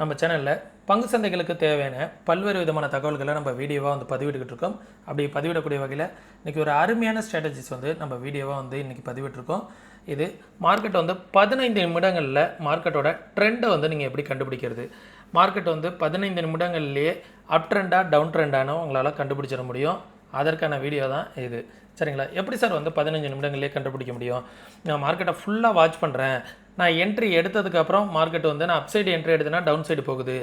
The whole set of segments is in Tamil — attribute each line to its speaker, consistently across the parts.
Speaker 1: நம்ம சேனலில் பங்கு சந்தைகளுக்கு தேவையான பல்வேறு விதமான தகவல்களை நம்ம வீடியோவாக வந்து பதிவிட்டுக்கிட்டு இருக்கோம். அப்படி பதிவிடக்கூடிய வகையில் இன்றைக்கி ஒரு அருமையான ஸ்ட்ராட்டஜிஸ் வந்து நம்ம வீடியோவாக வந்து இன்றைக்கி பதிவிட்டிருக்கோம். இது மார்க்கெட் வந்து பதினைந்து நிமிடங்களில் மார்க்கெட்டோட ட்ரெண்டை வந்து நீங்கள் எப்படி கண்டுபிடிக்கிறது? மார்க்கெட் வந்து பதினைந்து நிமிடங்கள்லேயே அப் ட்ரெண்டாக டவுன் ட்ரெண்டானோ உங்களால் கண்டுபிடிச்சிட முடியும். அதற்கான வீடியோ தான் இது. சரிங்களா? எப்படி சார் வந்து பதினஞ்சு நிமிடங்கள்லேயே கண்டுபிடிக்க முடியும்? நான் மார்க்கெட்டை ஃபுல்லாக வாட்ச் பண்ணுறேன் நான் என்ட்ரி எடுத்ததுக்கப்புறம் மார்க்கெட் வந்து நான் அப் சைடு என்ட்ரி எடுத்தேன்னா டவுன் சைடு போகுது.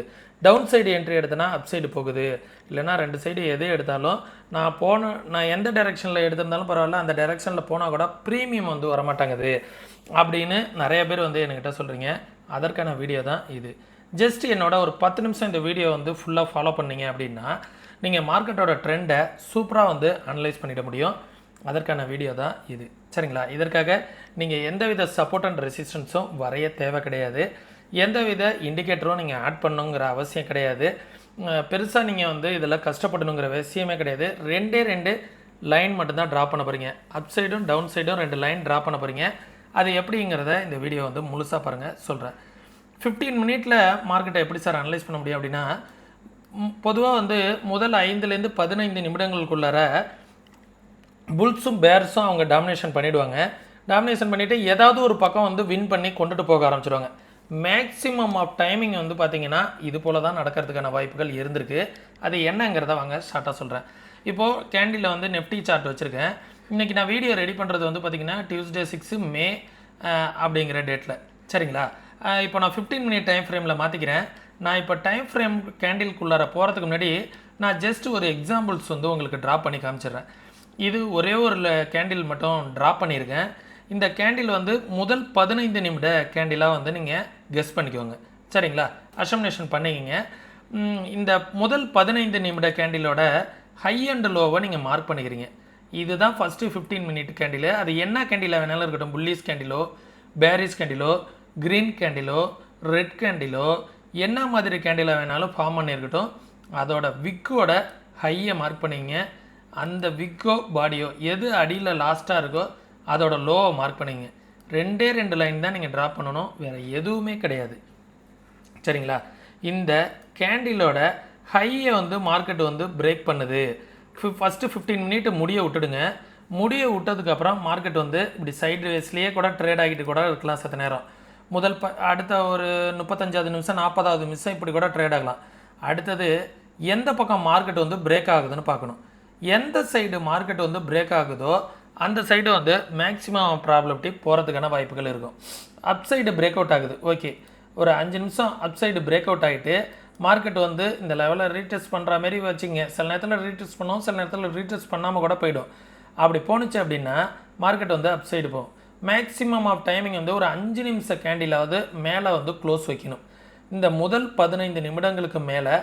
Speaker 1: டவுன் சைடு என்ட்ரி எடுத்தேன்னா அப் சைடு போகுது. இல்லைன்னா ரெண்டு சைடு எது எடுத்தாலும் நான் போன நான் எந்த டைரெக்ஷனில் எடுத்திருந்தாலும் பரவாயில்ல அந்த டைரெக்ஷனில் போனால் கூட ப்ரீமியம் வந்து வரமாட்டாங்குது. அப்படின்னு நிறைய பேர் வந்து என்கிட்ட சொல்கிறீங்க அதற்கான வீடியோ தான் இது. ஜஸ்ட் என்னோட ஒரு பத்து நிமிஷம் இந்த வீடியோ வந்து ஃபுல்லாக ஃபாலோ பண்ணீங்க அப்படின்னா நீங்கள் மார்க்கெட்டோட ட்ரெண்டை சூப்பராக வந்து அனலைஸ் பண்ணிட முடியும். அதற்கான வீடியோ தான் இது. சரிங்களா? இதற்காக நீங்கள் எந்தவித சப்போர்ட் அண்ட் ரெசிஸ்டன்ஸும் வரைய தேவை கிடையாது. எந்தவித இண்டிகேட்டரும் நீங்கள் ஆட் பண்ணுங்கிற அவசியம் கிடையாது. பெருசாக நீங்கள் வந்து இதில் கஷ்டப்படணுங்கிற அவசியமே கிடையாது. ரெண்டே ரெண்டு லைன் மட்டும்தான் ட்ரா பண்ண போகிறீங்க அப் சைடும் டவுன் சைடும் ரெண்டு லைன் ட்ரா பண்ண போகிறீங்க அது எப்படிங்கிறத இந்த வீடியோ வந்து முழுசாக பாருங்கள் சொல்கிறேன் ஃபிஃப்டீன் மினிட்ல மார்க்கெட்டை எப்படி சார் அனலைஸ் பண்ண முடியும் அப்படின்னா பொதுவாக வந்து முதல் ஐந்துலேருந்து பதினைந்து நிமிடங்களுக்குள்ளார புல்ஸும் பேர்ஸும் அவங்க டாமினேஷன் பண்ணிவிடுவாங்க டாமினேஷன் பண்ணிவிட்டு ஏதாவது ஒரு பக்கம் வந்து வின் பண்ணி கொண்டுட்டு போக ஆரம்பிச்சிடுவாங்க மேக்ஸிமம் ஆஃப் டைமிங் வந்து பார்த்தீங்கன்னா இது போல தான் நடக்கிறதுக்கான வாய்ப்புகள் இருந்திருக்கு. அது என்னங்கிறத வாங்க ஷார்ட்டாக சொல்கிறேன் இப்போது கேண்டிலில் வந்து நெஃப்டி சார்ட் வச்சுருக்கேன். இன்றைக்கி நான் வீடியோ ரெடி பண்ணுறது வந்து பார்த்திங்கன்னா டியூஸ்டே சிக்ஸு மே அப்படிங்கிற டேட்டில் சரிங்களா? இப்போ நான் ஃபிஃப்டீன் மினிட் டைம் ஃப்ரேமில் மாற்றிக்கிறேன் நான் இப்போ டைம் ஃப்ரேம் கேண்டில்குள்ளார போகிறதுக்கு முன்னாடி நான் ஜஸ்ட் ஒரு எக்ஸாம்பிள்ஸ் வந்து உங்களுக்கு ட்ரா பண்ணி காமிச்சிடுறேன். இது ஒரே ஒரு கேண்டில் மட்டும் ட்ரா பண்ணியிருக்கேன். இந்த கேண்டில் வந்து முதல் பதினைந்து நிமிட கேண்டிலாக வந்து நீங்கள் கெஸ் பண்ணிக்கோங்க. சரிங்களா? அசம்னேஷன் பண்ணிக்கிங்க. இந்த முதல் பதினைந்து நிமிட கேண்டிலோட ஹை அண்ட் லோவை நீங்கள் மார்க் பண்ணிக்கிறீங்க. இதுதான் ஃபஸ்ட்டு ஃபிஃப்டீன் மினிட் கேண்டிலு அது என்ன கேண்டிலாக வேணாலும் இருக்கட்டும். புல்லிஸ் கேண்டிலோ பேரிஸ் கேண்டிலோ க்ரீன் கேண்டிலோ ரெட் கேண்டிலோ என்ன மாதிரி கேண்டிலாக வேணாலும் ஃபார்ம் பண்ணியிருக்கட்டும். அதோட விக்கோட ஹையை மார்க் பண்ணிங்க. அந்த விக்கோ பாடியோ எது அடியில் லாஸ்ட்டாக இருக்கோ அதோட லோவை மார்க் பண்ணிங்க. ரெண்டே ரெண்டு லைன் தான் நீங்கள் ட்ரா பண்ணணும். வேறு எதுவுமே கிடையாது. சரிங்களா? இந்த கேண்டிலோட ஹையை வந்து மார்க்கெட் வந்து பிரேக் பண்ணுது. ஃபஸ்ட்டு ஃபிஃப்டீன் மினிட் முடிய விட்டுடுங்க. முடிய விட்டதுக்கப்புறம் மார்க்கெட் வந்து இப்படி சைடு வேஸ்லேயே கூட ட்ரேட் ஆகிட்டு கூட இருக்கலாம் சத்த நேரம். முதல் ப அடுத்த ஒரு முப்பத்தஞ்சாவது நிமிஷம் நாற்பதாவது நிமிஷம் இப்படி கூட ட்ரேட் ஆகலாம். அடுத்தது எந்த பக்கம் மார்க்கெட் வந்து பிரேக் ஆகுதுன்னு பார்க்கணும். எந்த சைடு மார்க்கெட் வந்து பிரேக் ஆகுதோ அந்த சைடு வந்து மேக்ஸிமம் ப்ராப்ளம்ட்டி போகிறதுக்கான வாய்ப்புகள் இருக்கும். அப் சைடு பிரேக் அவுட் ஆகுது. ஓகே ஒரு அஞ்சு நிமிஷம் அப் சைடு பிரேக் அவுட் ஆகிட்டு மார்க்கெட் வந்து இந்த லெவலில் ரீடெஸ்ட் பண்ணுற மாதிரி வச்சுங்க. சில நேரத்தில் ரீடெஸ்ட் பண்ணுவோம் சில நேரத்தில் ரீடெஸ்ட் பண்ணாமல் கூட போயிடும். அப்படி போணுச்சு அப்படின்னா மார்க்கெட் வந்து அப் சைடு போகும். மேக்ஸிமம் ஆஃப் டைமிங் வந்து ஒரு அஞ்சு நிமிஷம் கேண்டிலாவது மேலே வந்து க்ளோஸ் வைக்கணும். இந்த முதல் பதினைந்து நிமிடங்களுக்கு மேலே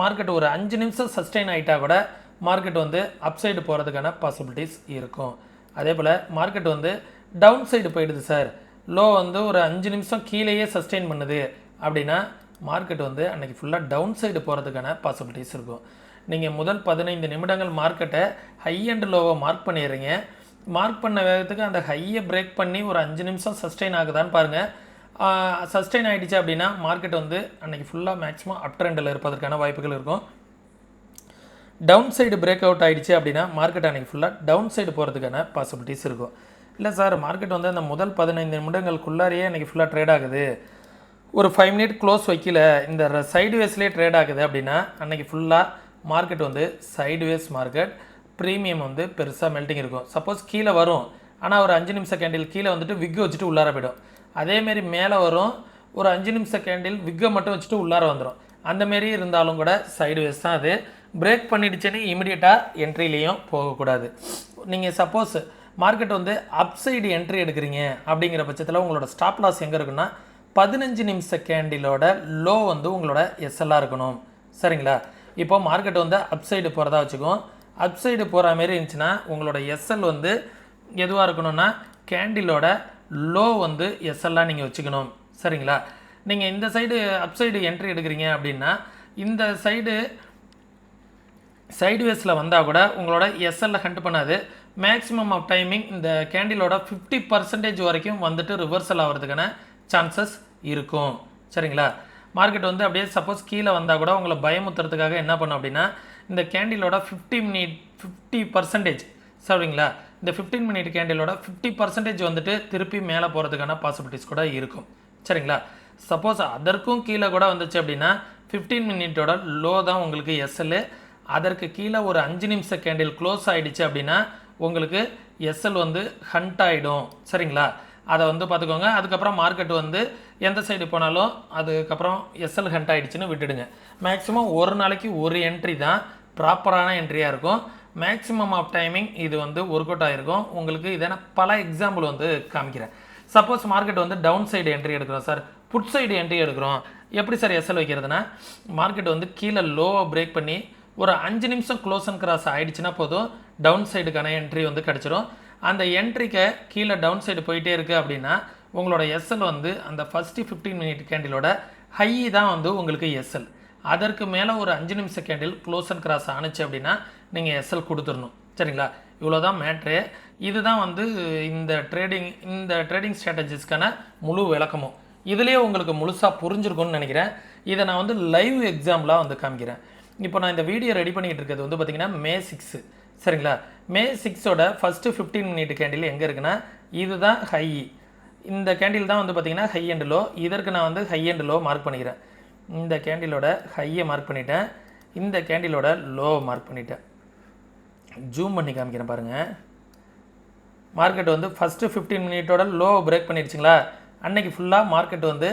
Speaker 1: மார்க்கெட் ஒரு அஞ்சு நிமிஷம் சஸ்டெயின் ஆகிட்டா கூட மார்க்கெட் வந்து அப் சைடு போகிறதுக்கான பாசிபிலிட்டிஸ் இருக்கும். அதே போல் மார்க்கெட் வந்து டவுன் சைடு போயிடுது சார் லோ வந்து ஒரு அஞ்சு நிமிஷம் கீழேயே சஸ்டெயின் பண்ணுது. அப்படின்னா மார்க்கெட் வந்து அன்றைக்கி ஃபுல்லாக டவுன் சைடு போகிறதுக்கான பாசிபிலிட்டிஸ் இருக்கும். நீங்கள் முதல் பதினைந்து நிமிடங்கள் மார்க்கெட்டை ஹை அண்ட் லோவை மார்க் பண்ணிடுறீங்க. மார்க் பண்ண வேகத்துக்கு அந்த ஹையை பிரேக் பண்ணி ஒரு அஞ்சு நிமிஷம் சஸ்டெயின் ஆகுதான்னு பாருங்கள் சஸ்டெயின் ஆகிடுச்சு அப்படின்னா மார்க்கெட் வந்து அன்றைக்கி ஃபுல்லாக மேக்ஸிமம் அப் ட்ரெண்டில் இருப்பதற்கான வாய்ப்புகள் இருக்கும். டவுன் சைடு பிரேக் அவுட் ஆகிடுச்சு அப்படின்னா மார்க்கெட் அன்றைக்கி ஃபுல்லாக டவுன் சைடு போகிறதுக்கான பாசிபிலிட்டிஸ் இருக்கும். இல்லை சார் மார்க்கெட் வந்து அந்த முதல் பதினைந்து நிமிடங்களுக்குள்ளாரையே அன்றைக்கி ஃபுல்லாக ட்ரேட் ஆகுது. ஒரு ஃபைவ் மினிட் க்ளோஸ் வைக்கல இந்த சைடு வேஸ்லேயே ட்ரேட் ஆகுது அப்படின்னா அன்றைக்கி ஃபுல்லாக மார்க்கெட் வந்து சைடு வேஸ் மார்க்கெட் ப்ரீமியம் வந்து பெருசாக மெல்ட்டிங் இருக்கும். சப்போஸ் கீழே வரும் ஆனால் ஒரு அஞ்சு நிமிஷம் கேண்டில் கீழே வந்துட்டு விக்கு வச்சுட்டு உள்ளார போயிடும். அதேமாரி மேலே வரும் ஒரு அஞ்சு நிமிஷம் கேண்டில் விக்கை மட்டும் வச்சுட்டு உள்ளார வந்துடும் அந்தமாரி இருந்தாலும் கூட சைடு வேஸ் தான் அது. பிரேக் பண்ணிடுச்சுன்னு இமிடியேட்டாக என்ட்ரிலேயும் போகக்கூடாது. நீங்கள் சப்போஸ் மார்க்கெட் வந்து அப் சைடு என்ட்ரி எடுக்கிறீங்க அப்படிங்கிற பட்சத்தில் உங்களோட ஸ்டாப் லாஸ் எங்கே இருக்குன்னா பதினஞ்சு நிமிஷ கேண்டிலோட லோ வந்து உங்களோட எஸ்எல்லாக இருக்கணும். சரிங்களா? இப்போ மார்க்கெட் வந்து அப் சைடு போகிறதா வச்சுக்கோம் அப் சைடு போகிற மாதிரி இருந்துச்சுன்னா உங்களோட எஸ்எல் வந்து எதுவாக இருக்கணும்னா கேண்டிலோட லோ வந்து எஸ்எல்லாக நீங்கள் வச்சுக்கணும். சரிங்களா? நீங்கள் இந்த சைடு அப் சைடு என்ட்ரி எடுக்கிறீங்க அப்படின்னா இந்த சைடு சைடுவேஸில் வந்தால் கூட உங்களோட எஸ்எல்ல ஹண்ட் பண்ணாது. மேக்ஸிமம் ஆஃப் டைமிங் இந்த கேண்டிலோட ஃபிஃப்டி பர்சன்டேஜ் வரைக்கும் வந்துட்டு ரிவர்சல் ஆகிறதுக்கான சான்சஸ் இருக்கும். சரிங்களா? மார்க்கெட் வந்து அப்படியே சப்போஸ் கீழே வந்தால் கூட உங்களை பயமுத்துறதுக்காக என்ன பண்ணும் அப்படின்னா இந்த கேண்டிலோட ஃபிஃப்டி மினிட் ஃபிஃப்டி பர்சன்டேஜ் சரிங்களா? இந்த ஃபிஃப்டீன் மினிட் கேண்டிலோட ஃபிஃப்டி பர்சன்டேஜ் வந்துட்டு திருப்பி மேலே போகிறதுக்கான பாசிபிலிட்டிஸ் கூட இருக்கும். சரிங்களா? சப்போஸ் அதற்கும் கீழே கூட வந்துச்சு அப்படின்னா ஃபிஃப்டீன் மினிட்டோட லோ தான் உங்களுக்கு எஸ்எல்லு அதற்கு கீழே ஒரு அஞ்சு நிமிஷ கேண்டில் க்ளோஸ் ஆகிடுச்சு அப்படின்னா உங்களுக்கு எஸ்எல் வந்து ஹண்ட் ஆகிடும் சரிங்களா? அதை வந்து பார்த்துக்கோங்க. அதுக்கப்புறம் மார்க்கெட் வந்து எந்த சைடு போனாலும் அதுக்கப்புறம் எஸ்எல் ஹண்ட் ஆகிடுச்சின்னு விட்டுடுங்க. மேக்ஸிமம் ஒரு நாளைக்கு ஒரு என்ட்ரி தான் ப்ராப்பரான என்ட்ரியாக இருக்கும். மேக்ஸிமம் ஆஃப் டைமிங் இது வந்து ஒர்க் அவுட் ஆகிருக்கும் உங்களுக்கு இதை நான் பல எக்ஸாம்பிள் வந்து காமிக்கிறேன். சப்போஸ் மார்க்கெட் வந்து டவுன் சைடு என்ட்ரி எடுக்கிறோம் சார் புட் சைடு என்ட்ரி எடுக்கிறோம். எப்படி சார் எஸ்எல் வைக்கிறதுனா மார்க்கெட் வந்து கீழே லோவாக பிரேக் பண்ணி ஒரு அஞ்சு நிமிஷம் க்ளோஸ் அண்ட் கிராஸ் ஆயிடுச்சுன்னா போதும். டவுன் சைடுக்கான என்ட்ரி வந்து கிடச்சிரும். அந்த என்ட்ரிக்கு கீழே டவுன் சைடு போயிட்டே இருக்குது அப்படின்னா உங்களோட எஸ்எல் வந்து அந்த ஃபஸ்ட்டு ஃபிஃப்டீன் மினிட் கேண்டிலோட ஹை தான் வந்து உங்களுக்கு எஸ்எல் அதற்கு மேலே ஒரு அஞ்சு நிமிஷம் கேண்டில் க்ளோஸ் அண்ட் கிராஸ் ஆணுச்சு அப்படின்னா நீங்கள் எஸ்எல் கொடுத்துடணும். சரிங்களா? இவ்வளோ தான் மேட்ரு இதுதான் வந்து இந்த ட்ரேடிங் இந்த ட்ரேடிங் ஸ்ட்ராட்டஜிஸ்க்கான முழு விளக்கமும். இதுலேயே உங்களுக்கு முழுசாக புரிஞ்சிருக்கும்னு நினைக்கிறேன். இதை நான் வந்து லைவ் எக்ஸாம்பிளாக வந்து காமிக்கிறேன். இப்போ நான் இந்த வீடியோ ரெடி பண்ணிகிட்டு இருக்கிறது வந்து பார்த்திங்கன்னா மே சிக்ஸு சரிங்களா? மே சிக்ஸோட ஃபஸ்ட்டு ஃபிஃப்டீன் மினிட் கேண்டில் எங்கே இருக்குன்னா இதுதான் ஹை இந்த கேண்டில் தான் வந்து பார்த்திங்கன்னா ஹை அண்ட் லோ இதற்கு நான் வந்து ஹை அண்ட் லோ மார்க் பண்ணிக்கிறேன். இந்த கேண்டிலோட ஹையை மார்க் பண்ணிட்டேன். இந்த கேண்டிலோட லோ மார்க் பண்ணிட்டேன். ஜூம் பண்ணி காமிக்கிறேன் பாருங்கள் மார்க்கெட் வந்து ஃபஸ்ட்டு ஃபிஃப்டீன் மினிட்டோட லோ பிரேக் பண்ணிடுச்சிங்களா? அன்னைக்கு ஃபுல்லாக மார்க்கெட் வந்து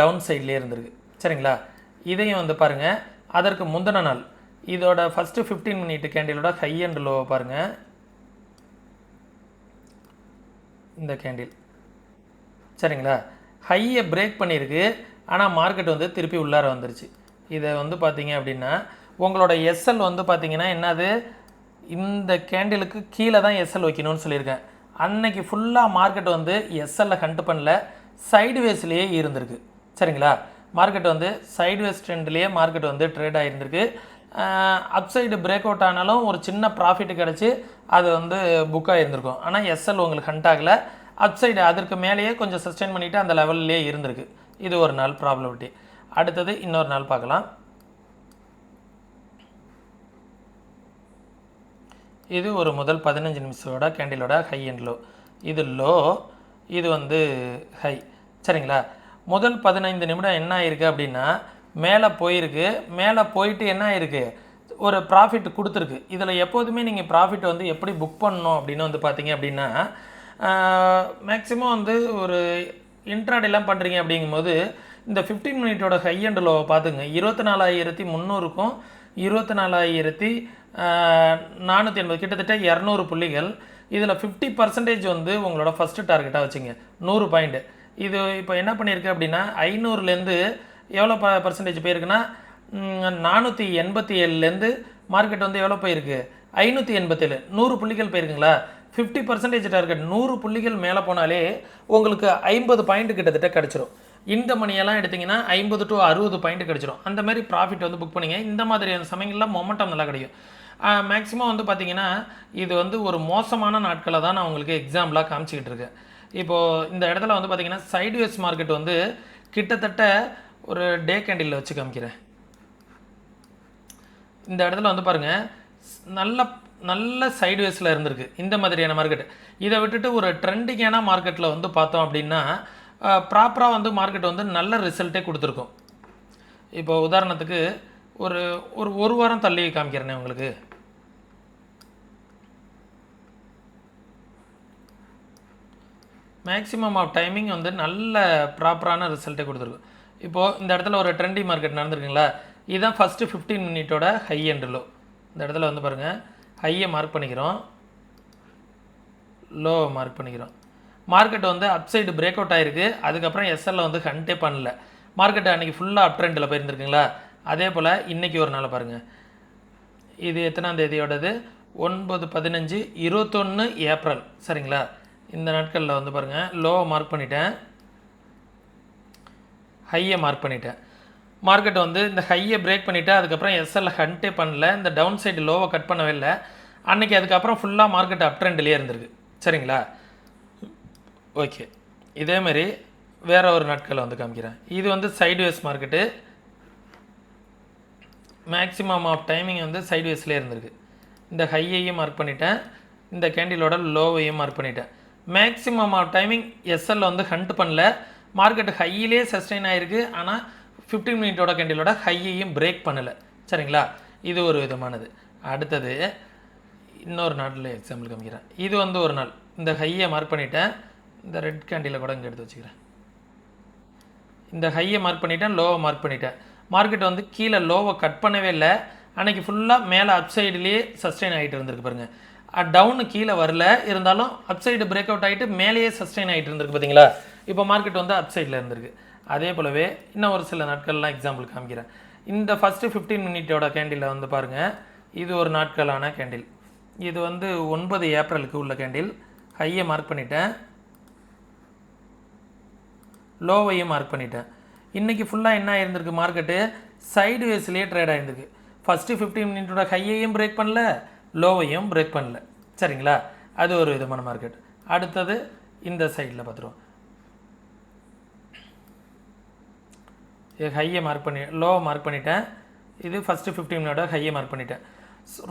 Speaker 1: டவுன் சைட்லேயே இருந்திருக்கு. சரிங்களா? இதையும் வந்து பாருங்கள் அதற்கு முந்தின நாள். இதோட ஃபஸ்ட்டு ஃபிஃப்டீன் மினிட் கேண்டிலோட ஹை அண்ட் லோவை பாருங்கள் இந்த கேண்டில் சரிங்களா? ஹையை பிரேக் பண்ணியிருக்கு ஆனால் மார்க்கெட் வந்து திருப்பி உள்ளார வந்துருச்சு. இதை வந்து பார்த்தீங்க அப்படின்னா உங்களோட எஸ்எல் வந்து பார்த்தீங்கன்னா என்னது? இந்த கேண்டிலுக்கு கீழே தான் எஸ்எல் வைக்கணும்னு சொல்லியிருக்கேன். அன்னைக்கு ஃபுல்லாக மார்க்கெட் வந்து எஸ்எல்ல கண்டு பண்ணல. சைடுவேஸ்லேயே இருந்திருக்கு. சரிங்களா? மார்க்கெட் வந்து சைட்வேஸ் ட்ரெண்ட்லேயே மார்க்கெட் வந்து ட்ரேட் ஆகியிருந்திருக்கு அப்சைடு பிரேக் அவுட் ஆனாலும் ஒரு சின்ன ப்ராஃபிட் கிடச்சி அது வந்து புக் ஆகியிருந்திருக்கும் ஆனால் எஸ்எல் உங்களுக்கு ஹண்ட் ஆகலை. அப்சைடு அதற்கு மேலேயே கொஞ்சம் சஸ்டெயின் பண்ணிவிட்டு அந்த லெவல்லே இருந்திருக்கு. இது ஒரு நாள் ப்ராப்ளமிட்டி அடுத்தது இன்னொரு நாள் பார்க்கலாம். இது ஒரு முதல் பதினஞ்சு நிமிஷத்தோட கேண்டிலோட ஹை அண்ட் லோ இது லோ இது வந்து ஹை சரிங்களா? முதல் பதினைந்து நிமிடம் என்ன ஆயிருக்கு அப்படின்னா மேலே போயிருக்கு. மேலே போயிட்டு என்ன ஆயிருக்கு? ஒரு ப்ராஃபிட் கொடுத்துருக்கு. இதில் எப்போதுமே நீங்கள் ப்ராஃபிட் வந்து எப்படி புக் பண்ணணும் அப்படின்னு வந்து பார்த்தீங்க அப்படின்னா மேக்ஸிமம் வந்து ஒரு இன்ட்ராடெல்லாம் பண்ணுறீங்க அப்படிங்கும்போது இந்த ஃபிஃப்டீன் மினிட்டோட ஹை அண்ட் லோவை பார்த்துங்க இருபத்தி நாலாயிரத்தி முந்நூறுக்கும் இருபத்தி நாலாயிரத்தி நானூற்றி எண்பது கிட்டத்தட்ட இரநூறு புள்ளிகள். இதில் ஃபிஃப்டி பர்சன்டேஜ் வந்து உங்களோட ஃபஸ்ட்டு டார்கெட்டாக வச்சுங்க. நூறு பாயிண்ட்டு இது இப்போ என்ன பண்ணியிருக்கு அப்படின்னா ஐநூறுலேருந்து எவ்வளோ ப பர்சன்டேஜ் போயிருக்குன்னா நானூற்றி எண்பத்தி ஏழுலேருந்து மார்க்கெட் வந்து எவ்வளோ போயிருக்கு? ஐநூற்றி எண்பத்தேழு. நூறு புள்ளிகள் போயிருக்குங்களா? ஃபிஃப்டி பர்சன்டேஜ் டார்கெட் நூறு புள்ளிகள் மேலே போனாலே உங்களுக்கு ஐம்பது பாயிண்ட் கிட்டத்தட்ட கிடச்சிரும். இந்த மணியெல்லாம் எடுத்திங்கன்னா ஐம்பது டு அறுபது பாயிண்ட் கிடச்சிரும். அந்த மாதிரி ப்ராஃபிட் வந்து புக் பண்ணிங்க. இந்த மாதிரியான சமயங்களில் மொமெண்டம் நல்லா கிடைக்கும். மேக்ஸிமம் வந்து பார்த்திங்கன்னா இது வந்து ஒரு மோசமான நாட்களை தான் நான் உங்களுக்கு எக்ஸாம்பிளாக காமிச்சிக்கிட்டு இருக்கேன். இப்போது இந்த இடத்துல வந்து பார்த்திங்கன்னா சைட்வேஸ் மார்க்கெட் வந்து கிட்டத்தட்ட ஒரு டே கேண்டிலில் வச்சு காமிக்கிறேன். இந்த இடத்துல வந்து பாருங்கள் நல்ல நல்ல சைட்வேஸில் இருந்திருக்கு. இந்த மாதிரியான மார்க்கெட் இதை விட்டுட்டு ஒரு ட்ரெண்டிங்கான மார்க்கெட்டில் வந்து பார்த்தோம் அப்படின்னா ப்ராப்பராக வந்து மார்க்கெட் வந்து நல்ல ரிசல்ட்டே கொடுத்துருக்கும். இப்போ உதாரணத்துக்கு ஒரு ஒரு ஒரு வாரம் தள்ளி காமிக்கிறேனே உங்களுக்கு. மேக்ஸிமம் ஆஃப் டைமிங் வந்து நல்ல ப்ராப்பரான ரிசல்ட்டே கொடுத்துருக்கும் இப்போது இந்த இடத்துல ஒரு ட்ரெண்டி மார்க்கெட் நடந்திருக்குங்களா? இதுதான் ஃபஸ்ட்டு ஃபிஃப்டீன் மினிட்டோட ஹை அண்ட் லோ இந்த இடத்துல வந்து பாருங்கள் ஹையை மார்க் பண்ணிக்கிறோம். லோ மார்க் பண்ணிக்கிறோம். மார்க்கெட் வந்து அப்சைடு பிரேக் அவுட் ஆயிருக்கு. அதுக்கப்புறம் எஸ்எல்ல வந்து ஹண்டே பண்ணல. மார்க்கெட் அன்றைக்கி ஃபுல்லாக அப் ட்ரெண்டில் போயிருந்துருக்குங்களா? அதே போல் இன்றைக்கி ஒரு நாள் பாருங்கள் இது எத்தனாம் தேதியோடது? ஒன்பது பதினஞ்சு இருபத்தொன்று ஏப்ரல். சரிங்களா? இந்த நாட்களில் வந்து பாருங்கள் லோவை மார்க் பண்ணிட்டேன். ஹையை மார்க் பண்ணிட்டேன். மார்க்கெட் வந்து இந்த ஹையை பிரேக் பண்ணிவிட்டு அதுக்கப்புறம் எஸ்எல்ல ஹண்ட்டே பண்ணல. இந்த டவுன் சைடு லோவை கட் பண்ணவே இல்லை. அன்றைக்கி அதுக்கப்புறம் ஃபுல்லாக மார்க்கெட் அப் ட்ரெண்ட்லேயே இருந்திருக்கு. சரிங்களா? ஓகே இதேமாரி வேறு ஒரு நாட்களை வந்து காமிக்கிறேன். இது வந்து sideways market maximum of timing வந்து சைட்வேஸ்லேயே இருந்திருக்கு. இந்த ஹையையும் மார்க் பண்ணிட்டேன். இந்த கேண்டிலோட லோவையும் மார்க் பண்ணிட்டேன். மேக்ஸிமம் ஆஃப் டைமிங் எஸ்எல் வந்து ஹண்ட் பண்ணல. மார்க்கெட் ஹையிலே சஸ்டெயின் ஆகிருக்கு ஆனால் 15 மினிட்டோட கேண்டிலோட ஹையையும் பிரேக் பண்ணலை. சரிங்களா? இது ஒரு விதமானது. அடுத்தது இன்னொரு நாட்டில் எக்ஸாம்பிள் காமிக்கிறேன். இது வந்து ஒரு நாள். இந்த ஹையை மார்க் பண்ணிட்டேன். இந்த ரெட் கேண்டிலை கூட இங்கே எடுத்து வச்சுக்கிறேன். இந்த ஹையை மார்க் பண்ணிட்டேன் லோவை மார்க் பண்ணிட்டேன். மார்க்கெட் வந்து கீழே லோவை கட் பண்ணவே இல்லை. அன்னைக்கு ஃபுல்லாக மேலே அப் சைடுலேயே சஸ்டெயின் ஆகிட்டு இருந்திருக்கு பாருங்கள் டவுனு கீழே வரல. இருந்தாலும் அப் சைடு பிரேக் அவுட் ஆகிட்டு மேலேயே சஸ்டெயின் ஆகிட்டு இருந்திருக்கு பார்த்தீங்களா? இப்போ மார்க்கெட் வந்து அப் சைடில் இருந்திருக்கு. அதே போலவே இன்னும் ஒரு சில நாட்கள்லாம் எக்ஸாம்பிள் காமிக்கிறேன். இந்த ஃபஸ்ட்டு ஃபிஃப்டீன் மினிட்டோட கேண்டிலில் வந்து பாருங்கள் இது ஒரு நாட்களான கேண்டில் இது வந்து ஒன்பது ஏப்ரலுக்கு உள்ள கேண்டில் ஹையை மார்க் பண்ணிட்டேன். லோவையும் மார்க் பண்ணிட்டேன். இன்றைக்கி ஃபுல்லாக என்ன ஆயிருந்திருக்கு மார்க்கெட்டு சைடு வேஸ்லேயே ட்ரேட் ஆயிருந்திருக்கு. ஃபஸ்ட்டு ஃபிஃப்டீன் மினிட்டோட ஹையையும் பிரேக் பண்ணல. லோவையும் பிரேக் பண்ணல. சரிங்களா? அது ஒரு விதமான மார்க்கெட் அடுத்தது இந்த சைடில் பார்த்துருவோம். ஹையை மார்க் பண்ணி லோவை மார்க் பண்ணிட்டேன். இது ஃபஸ்ட்டு ஃபிஃப்டீன் மினிட்டோட ஹையை மார்க் பண்ணிட்டேன்.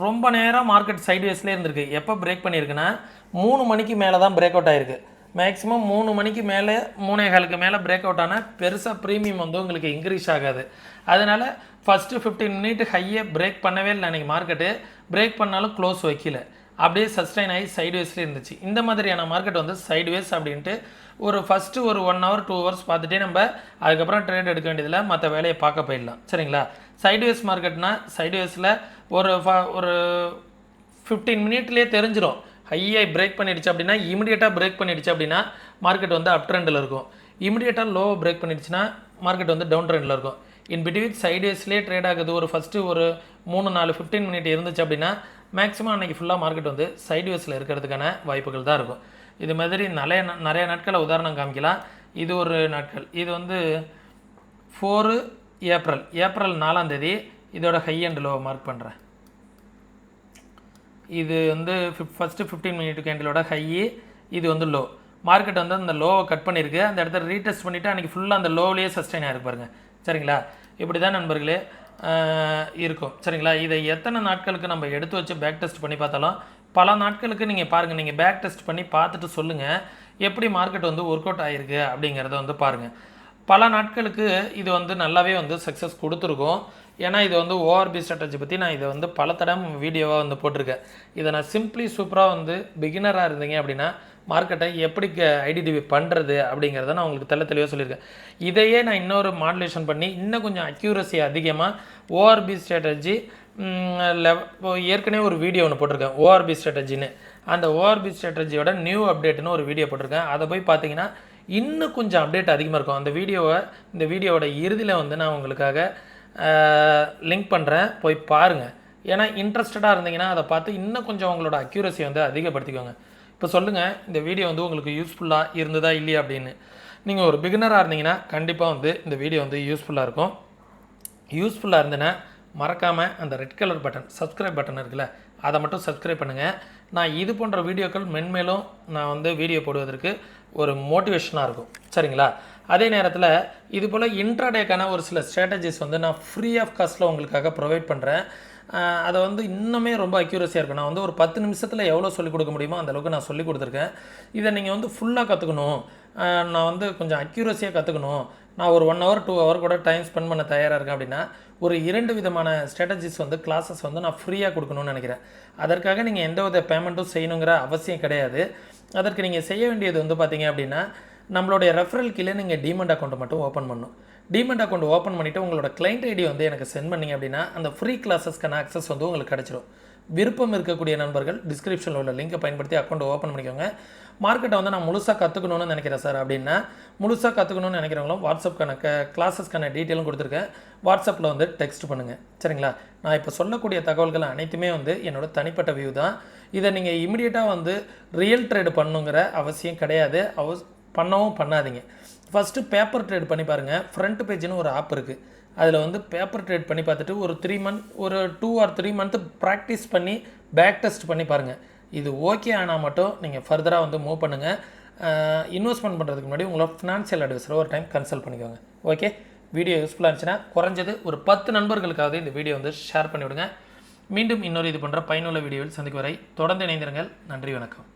Speaker 1: ரொம்ப நேரம் மார்க்கெட் சைட்வேஸ்லேயே இருந்திருக்கு. எப்போ பிரேக் பண்ணியிருக்குன்னா மூணு மணிக்கு மேலே தான் பிரேக் அவுட் ஆயிருக்கு. மேக்ஸிமம் மூணு மணிக்கு மேலே மூணே காலுக்கு மேலே பிரேக் அவுட் ஆனால் பெருசாக ப்ரீமியம் வந்து உங்களுக்கு இன்க்ரீஸ் ஆகாது. அதனால் ஃபஸ்ட்டு ஃபிஃப்டீன் மினிட் ஹையே பிரேக் பண்ணவே இல்லை அன்றைக்கி மார்க்கெட்டு பிரேக் பண்ணாலும் க்ளோஸ் வைக்கல. அப்படியே சஸ்டைன் ஆகி சைட்வேஸ்லேயே இருந்துச்சு. இந்த மாதிரியான மார்க்கெட் வந்து சைட்வேஸ் அப்படின்ட்டு ஒரு ஃபஸ்ட்டு ஒரு ஒன் ஹவர் டூ ஹவர்ஸ் பார்த்துட்டே நம்ம அதுக்கப்புறம் ட்ரேட் எடுக்க வேண்டியதில்லை. மற்ற வேலையை பார்க்க போயிடலாம். சரிங்களா? சைட்வேஸ் மார்க்கெட்னா சைட்வேஸில் ஒரு ஃப- ஒரு ஃபிஃப்டீன் மினிட்லேயே தெரிஞ்சிடும் ஹையை பிரேக் பண்ணிடுச்சு அப்படின்னா இமிடியேட்டாக பிரேக் பண்ணிடுச்சு அப்படின்னா மார்க்கெட் வந்து அப் ட்ரெண்டில் இருக்கும். இமிடியேட்டாக லோவை பிரேக் பண்ணிடுச்சுன்னா மார்க்கெட் வந்து டவுன் ட்ரெண்டில் இருக்கும். இன் பிட்வீன் சைடேஸ்லேயே ட்ரேட் ஆகுது. ஒரு ஃபஸ்ட்டு ஒரு மூணு நாலு ஃபிஃப்டீன் மினிட் இருந்துச்சு அப்படின்னா மேக்ஸிமம் அன்றைக்கி ஃபுல்லாக மார்க்கெட் வந்து சைட்வேஸில் இருக்கிறதுக்கான வாய்ப்புகள் தான் இருக்கும். இது மாதிரி நிறைய நிறைய நாட்களை உதாரணம் காமிக்கலாம். இது ஒரு நாட்கள். இது வந்து ஃபோரு ஏப்ரல் ஏப்ரல் நாலாம் தேதி இதோட ஹை அண்ட் லோ மார்க் பண்ணுறேன் இது வந்து ஃபிஃப் ஃபஸ்ட்டு ஃபிஃப்டீன் மினிட் கேண்டிலோட ஹை இது வந்து லோ மார்க்கெட் வந்து அந்த லோவை கட் பண்ணியிருக்கு. அந்த இடத்த ரீடெஸ்ட் பண்ணிவிட்டு அன்றைக்கி ஃபுல்லாக அந்த லோவிலேயே சஸ்டைன் ஆகிருக்கு பாருங்க. சரிங்களா? இப்படி தான் நண்பர்களே இருக்கும். சரிங்களா? இதை எத்தனை நாட்களுக்கு நம்ம எடுத்து வச்சு பேக் டெஸ்ட் பண்ணி பார்த்தாலும் பல நாட்களுக்கு நீங்கள் பாருங்கள் நீங்கள் பேக் டெஸ்ட் பண்ணி பார்த்துட்டு சொல்லுங்கள் எப்படி மார்க்கெட் வந்து ஒர்க் அவுட் ஆகிருக்கு அப்படிங்கிறத வந்து பாருங்கள் பல நாட்களுக்கு இது வந்து நல்லாவே வந்து சக்ஸஸ் கொடுத்துருக்கோம். ஏன்னா இது வந்து ஓஆர்பி ஸ்ட்ராட்டஜி பற்றி நான் இதை வந்து பல தடம் வீடியோவாக வந்து போட்டிருக்கேன். இதை நான் சிம்பிளி சூப்பராக வந்து பிகினராக இருந்தீங்க அப்படின்னா மார்க்கெட்டை எப்படி ஐடிடிபி பண்ணுறது அப்படிங்கிறத நான் உங்களுக்கு தெல்ல தெளிவாக சொல்லியிருக்கேன். இதையே நான் இன்னொரு மாடுலேஷன் பண்ணி இன்னும் கொஞ்சம் அக்யூரசி அதிகமாக ஓஆர்பி ஸ்ட்ராட்டஜி இப்போ ஏற்கனவே ஒரு வீடியோ ஒன்று போட்டிருக்கேன் ஓஆர்பி ஸ்ட்ராட்டஜின்னு அந்த ஓஆர்பி ஸ்ட்ராட்டஜியோட நியூ அப்டேட்னு ஒரு வீடியோ போட்டிருக்கேன். அதை போய் பார்த்தீங்கன்னா இன்னும் கொஞ்சம் அப்டேட் அதிகமாக இருக்கும். அந்த வீடியோவை இந்த வீடியோவோட இறுதியில் வந்து நான் உங்களுக்காக லிங்க் பண்ணுறேன் போய் பாருங்கள் ஏன்னா இன்ட்ரெஸ்டடாக இருந்தீங்கன்னா அதை பார்த்து இன்னும் கொஞ்சம் உங்களோட அக்யூரஸி வந்து அதிகப்படுத்திக்கோங்க. இப்போ சொல்லுங்கள் இந்த வீடியோ வந்து உங்களுக்கு யூஸ்ஃபுல்லாக இருந்ததா இல்லையா அப்படின்னு. நீங்கள் ஒரு பிகினராக இருந்தீங்கன்னா கண்டிப்பாக வந்து இந்த வீடியோ வந்து யூஸ்ஃபுல்லாக இருக்கும். யூஸ்ஃபுல்லாக இருந்ததுன்னா மறக்காமல் அந்த red colour button subscribe button இருக்குல்ல அதை மட்டும் சப்ஸ்கிரைப் பண்ணுங்கள் நான் இது போன்ற வீடியோக்கள் மென்மேலும் நான் வந்து வீடியோ போடுவதற்கு ஒரு மோட்டிவேஷனாக இருக்கும். சரிங்களா? அதே நேரத்தில் இது போல் இன்ட்ராடேக்கான ஒரு சில ஸ்ட்ராட்டஜிஸ் வந்து நான் ஃப்ரீ ஆஃப் காஸ்ட்டில் உங்களுக்காக ப்ரொவைட் பண்ணுறேன் அதை வந்து இன்னுமே ரொம்ப அக்யூரஸியாக இருக்கும் நான் வந்து ஒரு பத்து நிமிஷத்தில் எவ்வளோ சொல்லிக் கொடுக்க முடியுமோ அந்தளவுக்கு நான் சொல்லிக் கொடுத்துருக்கேன். இதை நீங்கள் வந்து ஃபுல்லாக கற்றுக்கணும் நான் வந்து கொஞ்சம் அக்யூரஸியாக கற்றுக்கணும் நான் ஒரு ஒன் ஹவர் டூ ஹவர் கூட டைம் ஸ்பெண்ட் பண்ண தயாராக இருக்கேன் அப்படின்னா ஒரு இரண்டு விதமான ஸ்ட்ராட்டஜிஸ் வந்து கிளாஸஸ் வந்து நான் ஃப்ரீயாக கொடுக்கணும்னு நினைக்கிறேன். அதற்காக நீங்கள் எந்த வித பேமெண்ட்டும் செய்யணுங்கிற அவசியம் கிடையாது. அதற்கு நீங்கள் செய்ய வேண்டியது வந்து பார்த்தீங்க அப்படின்னா நம்மளுடைய ரெஃபரல் கீழே நீங்கள் டிமெண்ட் அக்கௌண்ட்டை மட்டும் ஓப்பன் பண்ணணும். டிமெண்ட் அக்கௌண்ட் ஓப்பன் பண்ணிவிட்டு உங்களோட கிளைண்ட் ஐடி வந்து எனக்கு சென்ட் பண்ணீங்க அப்படின்னா அந்த ஃப்ரீ கிளாஸஸ்க்கான அக்சஸ் வந்து உங்களுக்கு கிடச்சிரும். விருப்பம் இருக்கக்கூடிய நண்பர்கள் டிஸ்கிரிப்ஷனில் உள்ள லிங்கை பயன்படுத்தி அக்கௌண்ட் ஓப்பன் பண்ணிக்கோங்க. மார்க்கெட்டை வந்து நான் முழுசாக கற்றுக்கணும்னு நினைக்கிறேன் சார் அப்படின்னா முழுசாக கற்றுக்கணும்னு நினைக்கிறவங்களும் வாட்ஸ்அப் க கிளாஸஸ்க்கான டீட்டெயிலும் கொடுத்துருக்கேன். வாட்ஸ்அப்பில் வந்து டெக்ஸ்ட் பண்ணுங்கள் சரிங்களா? நான் இப்போ சொல்லக்கூடிய தகவல்கள் அனைத்துமே வந்து என்னோட தனிப்பட்ட வியூ தான். இதை நீங்கள் இமிடியேட்டாக வந்து ரியல் ட்ரேடு பண்ணுங்கிற அவசியம் கிடையாது. அவ பண்ணவும் பண்ணாதீங்க. ஃபஸ்ட்டு பேப்பர் ட்ரேட் பண்ணி பாருங்கள் ஃப்ரண்ட் பேஜ்னு ஒரு ஆப் இருக்குது அதில் வந்து பேப்பர் ட்ரேட் பண்ணி பார்த்துட்டு ஒரு த்ரீ மந்த் ஒரு two or three month practice பண்ணி பேக் டெஸ்ட் பண்ணி பாருங்கள் இது ஓகே ஆனால் மட்டும் நீங்கள் ஃபர்தராக வந்து மூவ் பண்ணுங்கள் இன்வெஸ்ட்மெண்ட் பண்ணுறதுக்கு முன்னாடி உங்களோட ஃபினான்ஷியல் அட்வைஸரை ஒரு டைம் கன்சல்ட் பண்ணிக்கோங்க. ஓகே வீடியோ யூஸ்ஃபுல்லாக இருந்துச்சுன்னா குறைஞ்சது ஒரு பத்து நண்பர்களுக்காவது இந்த வீடியோ வந்து ஷேர் பண்ணிவிடுங்க. மீண்டும் இன்னொரு இது பண்ணுற பயனுள்ள வீடியோவில் சந்திக்கும் வரை தொடர்ந்து இணைந்திருங்கள். நன்றி வணக்கம்.